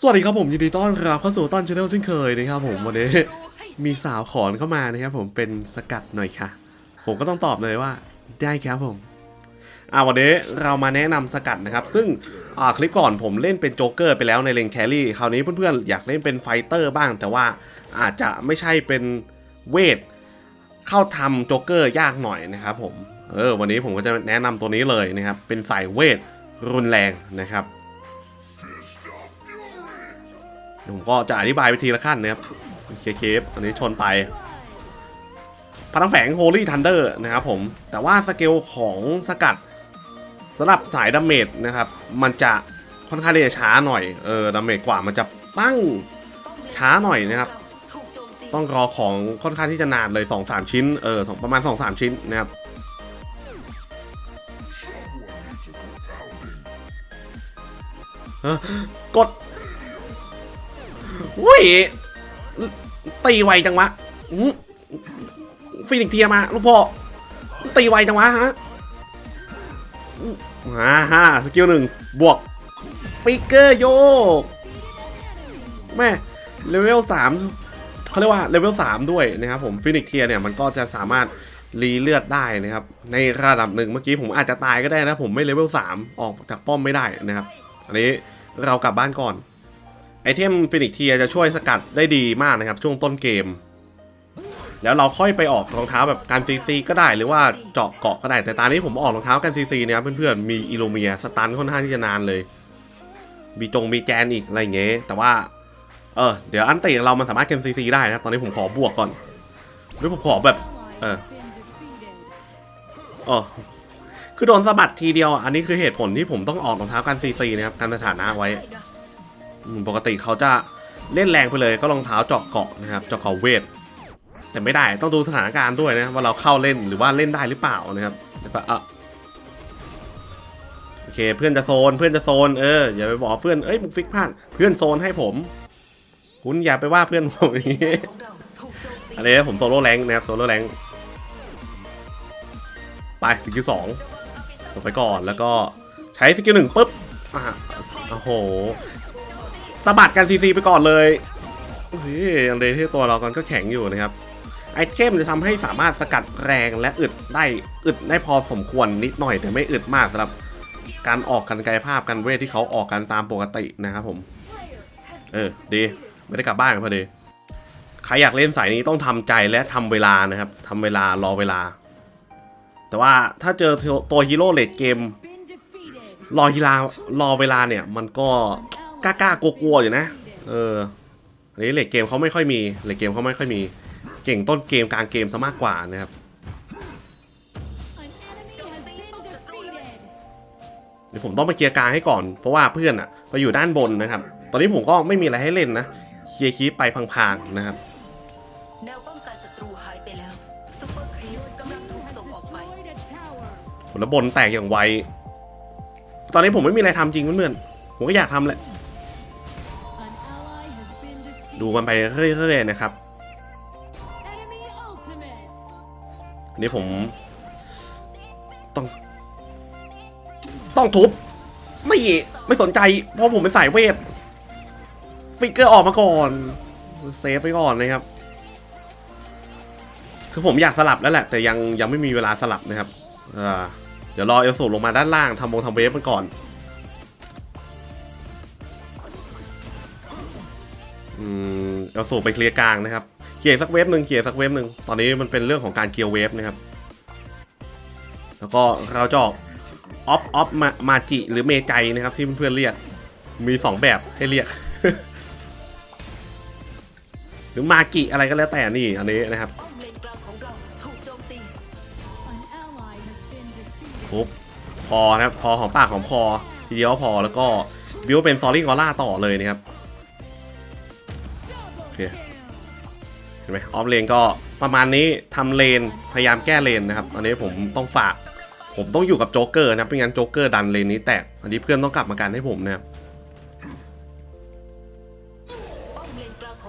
สวัสดีครับผมยินดีต้อนรับเข้าสู่ต้นชาแนลเช่นเคยนะครับผมวันนี้มีสาวขอนเข้ามานะครับผมเป็นสกัดหน่อยค่ะ ผมก็ต้องตอบเลยว่าได้ครับผมอ่าวันนี้เรามาแนะนำสกัดนะครับ ซึ่งอ่าคลิปก่อนผมเล่นเป็นโจ๊กเกอร์ไปแล้วในเลนแครี่คราวนี้เพื่อนๆอยากเล่นเป็นไฟเตอร์บ้าง แต่ว่าอาจจะไม่ใช่เป็นเวทเข้าทำโจ๊กเกอร์ยากหน่อยนะครับผมเออวันนี้ผมก็จะแนะนำตัวนี้เลยนะครับเป็นสายเวทรุนแรงนะครับ ผมก็จะอธิบายไปทีละขั้นนะครับเคเคฟอันนี้ชนไปพลังแฝง Holy Thunder นะครับผม แต่ว่าสเกลของสกัดสำหรับสายดาเมจนะครับ มันจะค่อนข้างที่จะช้าหน่อยเออดาเมจกว่ามันจะปั้งช้าหน่อยนะครับ ต้องรอของค่อนข้างที่จะนานเลย 2-3 ชิ้นเออประมาณ 2-3 ชิ้นนะครับกด อุ้ยตีไวจังวะฟินิกเทียมาลูกพ่อตีไวจังวะฮะมาฮะสกิลหนึ่งบวกปิกเกอร์โยกแม่เลเวลสามเขาเรียกว่าเลเวลสามด้วยนะครับผมฟินิกเทียเนี่ยมันก็จะสามารถรีเลือดได้นะครับ ในระดับหนึ่งเมื่อกี้ผมอาจจะตายก็ได้นะ ผมไม่เลเวลสามออกจากป้อมไม่ได้นะครับ อันนี้เรากลับบ้านก่อน ไอเทมฟินิกเทียจะช่วยสกัดได้ดีมากนะครับช่วงต้นเกม แล้วเราค่อยไปออกรองเท้าแบบการซีซีก็ได้หรือว่าเจาะเกาะก็ได้แต่ตอนนี้ผมออกรองเท้ากันซีซีเนี่ยครับเพื่อนๆมีอิโลเมียสตันค่อนข้างที่จะนานเลยมีจงมีแจนอีกอะไรเงี้ยแต่ว่าเออเดี๋ยวอันติเรามันสามารถเกันซีซีได้นะตอนนี้ผมขอบวกก่อนหรือผมขอแบบเอออ๋อคือโดนสะบัดทีเดียว อันนี้คือเหตุผลที่ผมต้องออกรองเท้ากันซีซีนะครับกันสถานะไว้ ปกติเขาจะเล่นแรงไปเลยก็รองเท้าเจาะเกาะนะครับเจาะเกาะเวท แต่ไม่ได้ต้องดูสถานการณ์ด้วยนะว่าเราเข้าเล่นหรือว่าเล่นได้หรือเปล่านะครับเดี๋ยวอะโอเคเพื่อนจะโซนเพื่อนจะโซนเอออย่าไปบอกเพื่อนเอ้ยมึงฟิกพลาดเพื่อนโซนให้ผม คุณอย่าไปว่าเพื่อนผมอย่างนี้อันนี้ผมโซโล่แรงนะครับโซโล่แรงไปสกิลสองลงไปก่อนแล้วก็ใช้สกิลหนึ่งปุ๊บอะโอ้โห สะบัดกันซีซีไปก่อนเลยเฮ้ยอันเดที่ตัวเรากันก็แข็งอยู่นะครับ ไอเทมจะทำให้สามารถสกัดแรงและอึดได้อึดได้พอสมควรนิดหน่อยแต่ไม่อึดมากสำหรับการออกกันกายภาพกันเวทที่เขาออกกันตามปกตินะครับผม เออดีไม่ได้กลับบ้านกันพอดีใครอยากเล่นสายนี้ต้องทำใจและทำเวลานะครับทำเวลารอเวลา แต่ว่าถ้าเจอตัวฮีโร่เลดเกม รอเวลารอเวลาเนี่ย มันก็ กล้าๆกลัวๆอยู่นะ เอออันนี้เลดเกมเขาไม่ค่อยมีเลดเกมเขาไม่ค่อยมี เก่งต้นเกมกลางเกมซะมากกว่านะครับ เดี๋ยวผมต้องไปเคลียร์กลางให้ก่อน เพราะว่าเพื่อนอะไปอยู่ด้านบนนะครับ ตอนนี้ผมก็ไม่มีอะไรให้เล่นนะ เคลียร์คีปไปพังๆนะครับแนวป้องกันศัตรูหายไปแล้วซุปเปอร์ครีปกำลังถูกส่งออกไปผลบนแตกอย่างไว ตอนนี้ผมไม่มีอะไรทำจริงเพื่อนๆผมก็อยากทำแหละ ดูกันไปเรื่อยๆนะครับอันนี้ผม ต้อง ต้องทุบ ไม่ไม่สนใจ เพราะผมเป็นสายเวทฟิกเกอร์ออกมาก่อน เซฟไปก่อนนะครับ คือผมอยากสลับแล้วแหละ แต่ยังยังไม่มีเวลาสลับนะครับอ่าเดี๋ยวรอเอลสูลงมาด้านล่างทำวงทำเวฟมันก่อน เอลสูไปเคลียร์กลางนะครับเคลียร์สักเวฟหนึ่งเคลียร์สักเวฟหนึ่งตอนนี้มันเป็นเรื่องของการเคลียร์เวฟนะครับ แล้วก็เราจะออกออฟออฟมามาจิหรือเมใจนะครับ ที่เพื่อนๆเรียกมีสองแบบให้เรียก หรือมากิอะไรก็แล้วแต่นี่อันนี้นะครับป้อมเลนกลางของเราถูกโจมตีปุ๊บพอนะครับพอของปากของคอทีเดียวก็พอแล้วก็บิวเป็นซอรี่กอล่าต่อเลยนะครับ ไหมออฟเลนก็ประมาณนี้ทำเลนพยายามแก้เลนนะครับ อันนี้ผมต้องฝาก ผมต้องอยู่กับโจ๊กเกอร์นะไม่งั้นโจ๊กเกอร์ดันเลนนี้แตก อันนี้เพื่อนต้องกลับมากันให้ผมนะครับ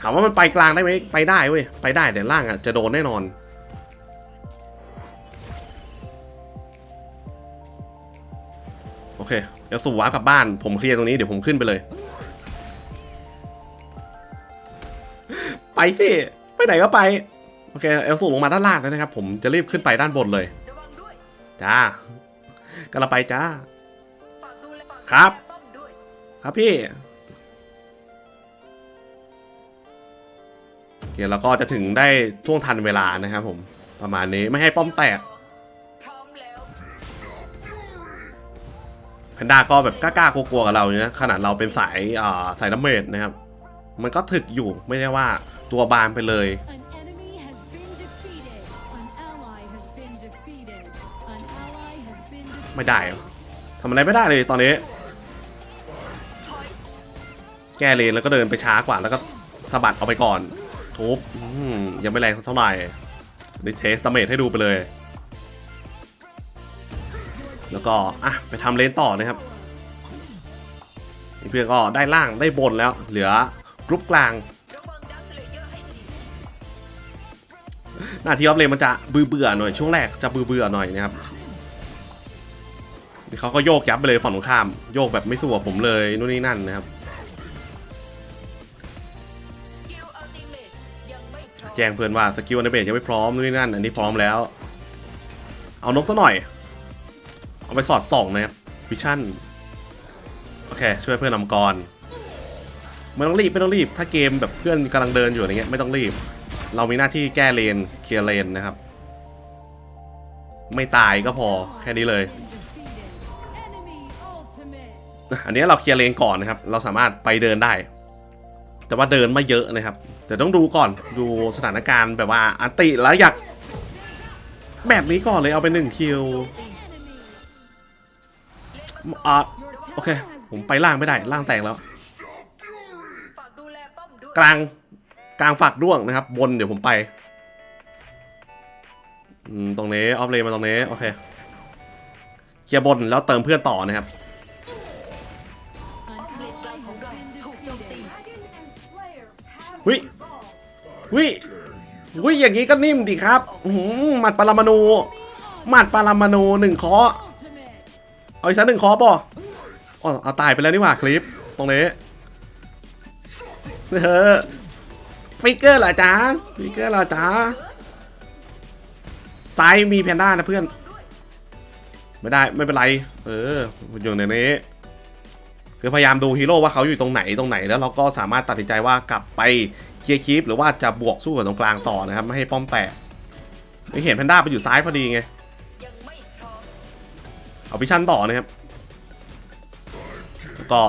ถามว่ามันไปกลางได้ไหมไปได้เว้ย ไปได้แต่ล่างอะจะโดนแน่นอน โอเค เดี๋ยวสู่วาร์ปกลับบ้าน ผมเคลียร์ตรงนี้เดี๋ยวผมขึ้นไปเลย ไปสิ ไปไหนก็ไป โอเคเอลสูลงมาด้านล่างแล้วนะครับ ผมจะรีบขึ้นไปด้านบนเลย จ้ากำลังไปจ้า ครับ ครับพี่โอเคแล้วก็จะถึงได้ท่วงทันเวลานะครับผมประมาณนี้ไม่ให้ป้อมแตกแพนด้าก็แบบกล้าๆกลัวๆกับเราอยู่นะขนาดเราเป็นสายสายน้ำเมดนะครับ มันก็ถึกอยู่ไม่ได้ว่า ตัวบานไปเลย An enemy has been defeated. An ally has been defeated. An ally has been defeated. ไม่ได้เหรอทำอะไรไม่ได้เลยตอนนี้ แก้เลนแล้วก็เดินไปช้ากว่าแล้วก็สะบัดเอาไปก่อนทุบอืมยังไม่แรงเท่าไหร่ได้เทสตาเมจให้ดูไปเลย แล้วก็ อะ ไปทำเลนต่อนะครับนี่เพื่อนก็ได้ล่างได้บนแล้ว เหลือกรุ๊ปกลาง หน้าที่ออฟเลนมันจะบือเบื่อหน่อยช่วงแรกจะบือเบื่อหน่อยนะครับนี่เขาก็โยกยับไปเลยฝั่งตรงข้าม โยกแบบไม่สู้กับผมเลยนู่นนี่นั่นนะครับแจ้งเพื่อนว่าสกิลอันเดเบยังไม่พร้อมนู่นนี่นั่น อันนี้พร้อมแล้ว เอานกซะหน่อย เอาไปสอดส่องนะครับวิชั่นโอเค ช่วยเพื่อนนำกรไม่ต้องรีบไม่ต้องรีบ ถ้าเกมแบบเพื่อนกำลังเดินอยู่อะไรเงี้ยไม่ต้องรีบ เรามีหน้าที่แก้เลนเคลียร์เลนนะครับ ไม่ตายก็พอแค่นี้เลย อันนี้เราเคลียร์เลนก่อนนะครับ เราสามารถไปเดินได้ แต่ว่าเดินไม่เยอะนะครับ แต่ต้องดูก่อนดูสถานการณ์แบบว่าอันติแล้วอยากแบบนี้ก่อนเลยเอาไปหนึ่งคิวอะโอเค ผมไปล่างไม่ได้ล่างแตกแล้ว กลาง กลางฝักร่วงนะครับ บนเดี๋ยวผมไปตรงนี้ออฟเลนมาตรงนี้ โอเคเคลียร์บนแล้วเติมเพื่อนต่อนะครับวิวิวิอย่างนี้ก็นิ่มดีครับหมัดปรามาณูหมัดปรามาณูหนึ่งคาะ Ultimate. เอาอีกสักหนึ่งคาะป่ะอ๋อเอาตายไปแล้วนี่หว่าคลิป ตรงนี้เออ ฟิกเกอร์เหรอจ๊ะฟิกเกอร์เหรอจ๊ะซ้ายมีแพนด้านะเพื่อน ไม่ได้ไม่เป็นไร เอออยู่ในนี้ คือพยายามดูฮีโร่ว่าเขาอยู่ตรงไหนตรงไหนแล้วเราก็สามารถตัดสินใจว่ากลับไปเคลียร์คลิปหรือว่าจะบวกสู้กับตรงกลางต่อนะครับ ไม่ให้ป้อมแตกไม่เห็นแพนด้าไปอยู่ซ้ายพอดีไงอมเอาพิชั่นต่อนะครับแล้วก็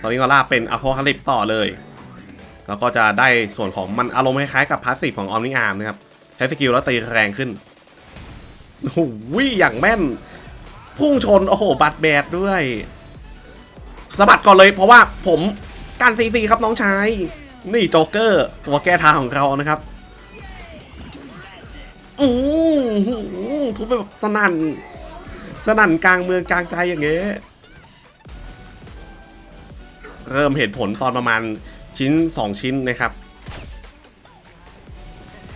ตอนนี้ก็ล่าเป็นอ p พ c คาลิปต่อเลย แล้วก็จะได้ส่วนของมันอารมณ์คล้ายๆกับพาสซีฟของออมนิอาร์มนะครับใช้สกิลแล้วตีแรงขึ้นโอ้โหอย่างแม่น พุ่งชน โอ้โห บัตแบดด้วยสะบัดก่อนเลยเพราะว่าผมการซีซีครับน้องชาย นี่โจ๊กเกอร์ ตัวแก้ทางของเรานะครับอือหือทุบไปแบบสนั่น สนั่นกลางเมืองกลางใจอย่างเงี้ยเริ่มเห็นผลตอนประมาณ ชิ้น 2 ชิ้นนะครับ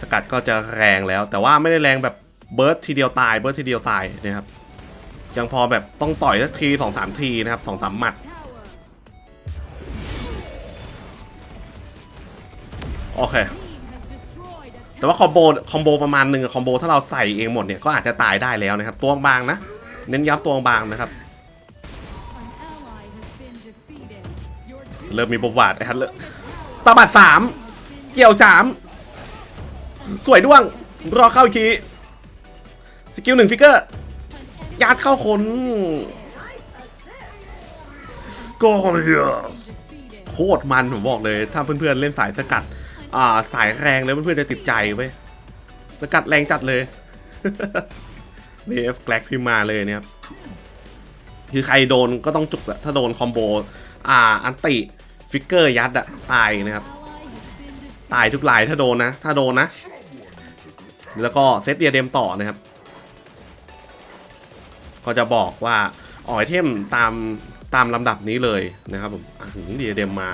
สกัดก็จะแรงแล้ว แต่ว่าไม่ได้แรงแบบเบิร์ดทีเดียวตายเบิร์ดทีเดียวตายนะครับยังพอแบบต้องต่อยสักทีสองสามทีนะครับสองสามหมัด โอเค แต่ว่าคอมโบคอมโบประมาณหนึ่งคอมโบถ้าเราใส่เองหมดเนี่ย ก็อาจจะตายได้แล้วนะครับ ตัวบางนะ เน้นย้ำตัวบางนะครับ เริ่มมีบทบาทนะครับเริ่มสะบัดสามเกี่ยวสาม สวยด้วง รอเข้าอีกทีสกิลหนึ่งฟิกเกอร์ยัดเข้าคนก็เย defeated. โคตรมันผมบอกเลย ถ้าเพื่อนๆเล่นสายสกัด อ่าสายแรงเลยเพื่อนๆจะติดใจเว้ยสกัดแรงจัดเลยนี่เอฟแกลกพิมมาเลยเนี่ยคือใครโดนก็ต้องจุกอะถ้าโดนคอมโบ อ่าอันติฟิกเกอร์ยัดอะตายนะครับ ตายทุกลายถ้าโดนนะ ถ้าโดนนะ แล้วก็เซตเดียเดมต่อนะครับ ก็จะบอกว่าออกไอเทมตามตามลำดับนี้เลยนะครับผมอะถึงเดียเดมมา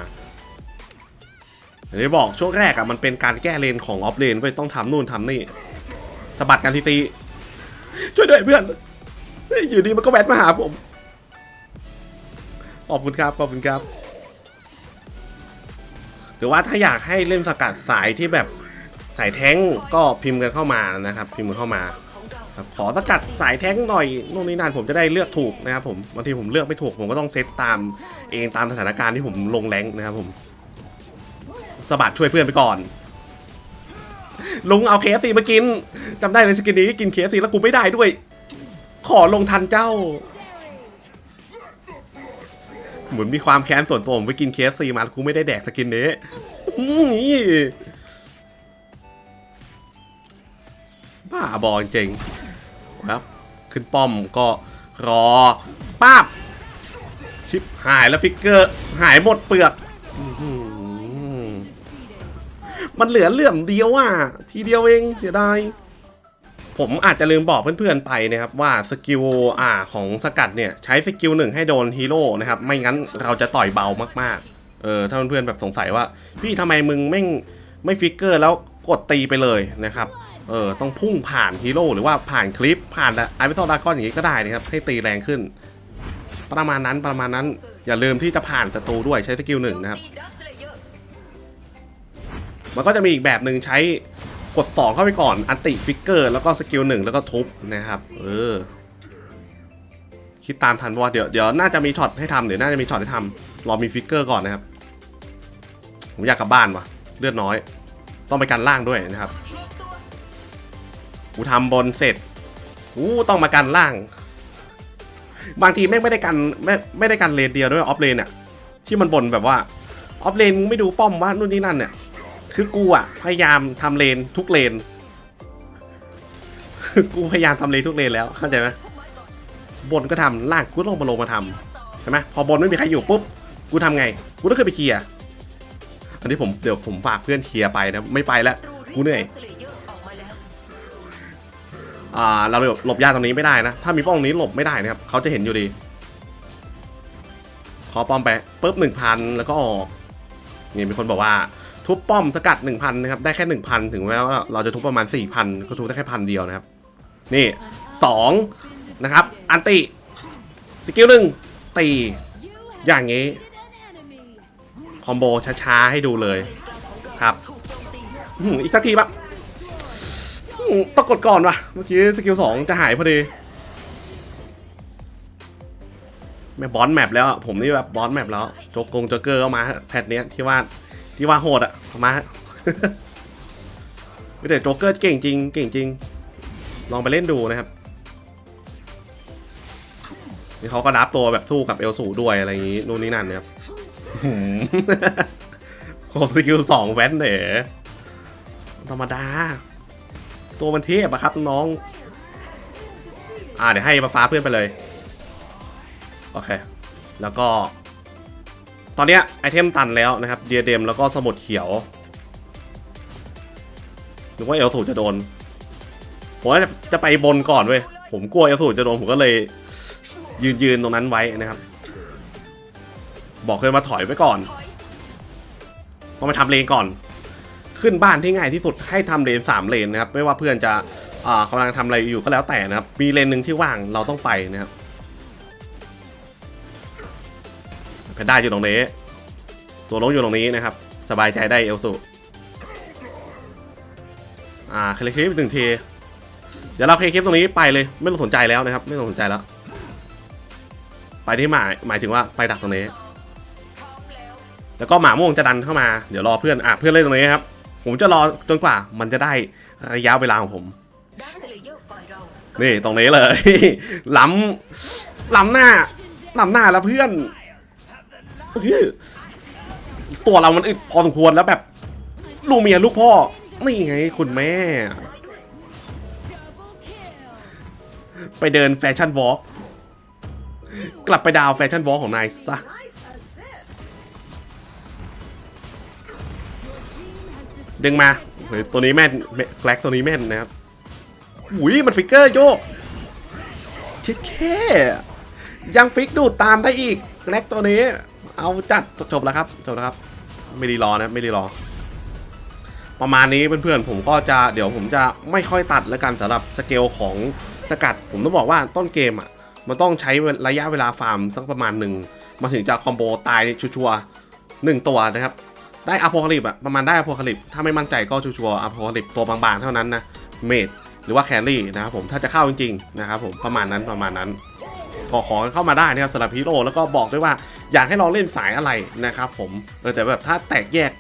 อย่างที่บอกช่วงแรกอะมันเป็นการแก้เลนของออฟเลนไปต้องทำนู่นทำนี่สะบัดกันทีซีช่วยด้วยเพื่อนอยู่ดีมันก็แวะมาหาผม ขอบคุณครับ ขอบคุณครับหรือว่าถ้าอยากให้เล่นสกัดสายที่แบบสายแท้งก็พิมพ์กันเข้ามานะครับ พิมพ์กันเข้ามา ขอสกัดสายแท้งหน่อยนู่นนี่นั่นผมจะได้เลือกถูกนะครับผมบางทีผมเลือกไม่ถูก ผมก็ต้องเซตตามเองตามสถานการณ์ที่ผมลงแรงนะครับผมสบัดช่วยเพื่อนไปก่อน ลุงเอาเคฟซีมากินจำได้เลยสกินนี้กินเคฟซีแล้วกูไม่ได้ด้วย ขอลงทันเจ้า เหมือนมีความแค้นส่วนตัวผมไปกินเคฟซีมาแล้วกูไม่ได้แดกสกินนี้นี่บ้าบอจริงครับ ขึ้นป้อมก็รอป้าบชิปหายแล้วฟิกเกอร์ หายหมดเปลือกมันเหลือเหลื่อมเดียวอะ ทีเดียวเองเสียดาย ผมอาจจะลืมบอกเพื่อนๆไปนะครับว่าสกิลอ่าของสกัดเนี่ยใช้สกิลหนึ่งให้โดนฮีโร่นะครับไม่งั้นเราจะต่อยเบามากๆเออถ้าเพื่อนๆแบบสงสัยว่า พี่ทำไมมึงไม่ไม่ฟิกเกอร์แล้วกดตีไปเลยนะครับเออต้องพุ่งผ่านฮีโร่หรือว่าผ่านคลิปผ่านไอวิโซดากอนอย่างนี้ก็ได้นะครับให้ตีแรงขึ้น ประมาณนั้นประมาณนั้นอย่าลืมที่จะผ่านศัตรูด้วยใช้สกิลหนึ่งนะครับมันก็จะมีอีกแบบหนึ่งใช้ กด 2 เข้าไปก่อน อันติฟิกเกอร์ แล้วก็สกิลหนึ่งแล้วก็ทุบนะครับ เออ คิดตามทันว่าเดี๋ยวเดี๋ยวน่าจะมีช็อตให้ทำเดี๋ยวน่าจะมีช็อตให้ทำรอมีฟิกเกอร์ก่อนนะครับ ผมอยากกลับบ้านว่ะ เลือดน้อย ต้องไปกันล่างด้วยนะครับรวมตัวกูทำบนเสร็จกูต้องมากันล่าง บางทีแม่ไม่ได้กันไม่ไม่ได้กันเลนเดียวด้วยออฟเลนอะที่มันบนแบบว่าออฟเลนไม่ดูป้อมว่านู่นนี่นั่นเนี่ย คือกูอะพยายามทำเลนทุกเลน กูพยายามทำเลนทุกเลนแล้วเข้าใจไหมบนก็ทำล่างกูต้องมาลงมาทำใช่ไหมพอบนไม่มีใครอยู่ปุ๊บกูทำไงกูต้องขึ้นไปเคลียร์อันนี้ผมเดี๋ยวผมฝากเพื่อนเคลียร์ไปนะไม่ไปแล้วกูเหนื่อยเลเยอร์ออกมาแล้วอ่าเราหลบหลบยาตรงนี้ไม่ได้นะ ถ้ามีป้องนี้หลบไม่ได้นะครับเขาจะเห็นอยู่ดี ขอป้อมไปปุ๊บหนึ่งพันแล้วก็ออกนี่มีคนบอกว่า ทุบป้อมสกัด 1,000นะครับได้แค่ 1,000 ถึงแม้ว่าเราจะทุบประมาณ 4,000 ก็ทุบได้แค่พันเดียวนะครับ นี่ 2 นะครับ อันติ สกิลหนึ่งตี อย่างนี้ คอมโบช้าๆ ให้ดูเลยครับอีกสักทีปะต้องกดก่อนวะเมื่อกี้สกิลสองจะหายพอดีแม่บอสแมปแล้ว ผมนี่แบบบอสแมปแล้วโจกงโจเกอร์ก็มาแพทเนี้ยที่ว่า ที่ว่าโหดอะเอามาฮะแต่โจ๊กเกอร์เก่งจริง เก่งจริง ลองไปเล่นดูนะครับนี่เขาก็ดับตัวแบบสู้กับเอลสูด้วยอะไรอย่างงี้นู่นนี่นั่นนะครับหืมโคสกิลสองแวนเหนธรรมดา ตัวมันเทพอะครับน้อง อ่าเดี๋ยวให้มาฟ้าเพื่อนไปเลย โอเค แล้วก็ ตอนนี้ไอเทมตันแล้วนะครับเดียเดมแล้วก็สมุดเขียวนึกว่าเอลสูจะโดน ผมว่าจะไปบนก่อนเว้ย ผมกลัวเอลสูจะโดน ผมก็เลยยืนยืนตรงนั้นไว้นะครับ บอกเลยมาถอยไว้ก่อนต้องไปทำเลนก่อน ขึ้นบ้านที่ง่ายที่สุดให้ทำเลนสามเลนนะครับ ไม่ว่าเพื่อนจะอ่ากำลังทำอะไรอยู่ก็แล้วแต่นะครับ มีเลนหนึ่งที่ว่างเราต้องไปนะครับ พนด้าอยู่ตรงนี้ ตัวลงอยู่ตรงนี้นะครับ สบายใจได้เอลสุอ่าคลิกคลิปหนึ่งที เดี๋ยวเราเคลิกคลิปตรงนี้ไปเลย ไม่ต้องสนใจแล้วนะครับ ไม่ต้องสนใจแล้ว ไปที่หมายหมายถึงว่าไปดักตรงนี้ แล้วก็หมาม่วงจะดันเข้ามา เดี๋ยวรอเพื่อน อะเพื่อนเล่นตรงนี้ครับ ผมจะรอจนกว่ามันจะได้ระยะเวลาของผม นี่ตรงนี้เลย ล้ำล้ำหน้าล้ำหน้าแล้วเพื่อน ตัวเรามันอึดพอสมควรแล้วแบบลูกเมียลูกพ่อ นี่ไงคุณแม่ ไปเดินแฟชั่นวอล์กกลับไปดาวแฟชั่นวอล์กของนายซะดึงมาเฮ้ยตัวนี้แม่นแม่แกลกตัวนี้แม่นนะครับหุยมันฟิกเกอร์โยกชิดแค่ยังฟิกดูดตามได้อีกแกลกตัวนี้ เอาจัดจบแล้วครับจบแล้วครับ ไม่ดีรอนะไม่ดีรอ ประมาณนี้เพื่อนๆผมก็จะเดี๋ยวผมจะไม่ค่อยตัดแล้วกันสำหรับสเกลของสกัด ผมต้องบอกว่าต้นเกมอะมันต้องใช้ระยะเวลาฟาร์มสักประมาณหนึ่งมาถึงจะคอมโบตายชัวร์ๆหนึ่งตัวนะครับได้อโ c คลิปอะประมาณได้อโ c คลิปถ้าไม่มั่นใจก็ชัวร์ๆอโ c คลิปตัวบางๆเท่านั้นนะเมดหรือว่าแครี่นะครับผมถ้าจะเข้าจริงๆนะครับผมประมาณนั้นประมาณนั้น ก็ขอเข้ามาได้นะครับสำหรับฮีโร่แล้วก็บอกด้วยว่าอยากให้ลองเล่นสายอะไรนะครับผมแต่แบบถ้าแตกแยก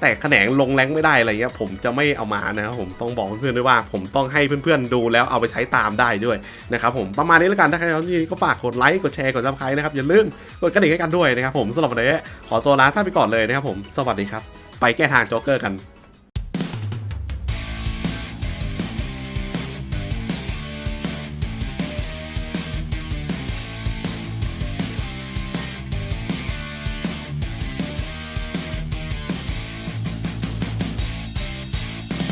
แตกแขนงลงแรงไม่ได้อะไรเงี้ยผมจะไม่เอามานะครับผมต้องบอกเพื่อนๆด้วยว่า ผมต้องให้เพื่อนๆดูแล้วเอาไปใช้ตามได้ด้วยนะครับผมประมาณนี้แล้วกันถ้าใครชอบที่ก็ฝากกดไลค์กดแชร์กดซับสไครต์นะครับอย่าลืมกดกระดิ่งให้กันด้วยนะครับผมสำหรับวันนี้ขอตัวลาท่านไปก่อนเลยนะครับผมสวัสดีครับ ไปแก้ทางโจ๊กเกอร์กัน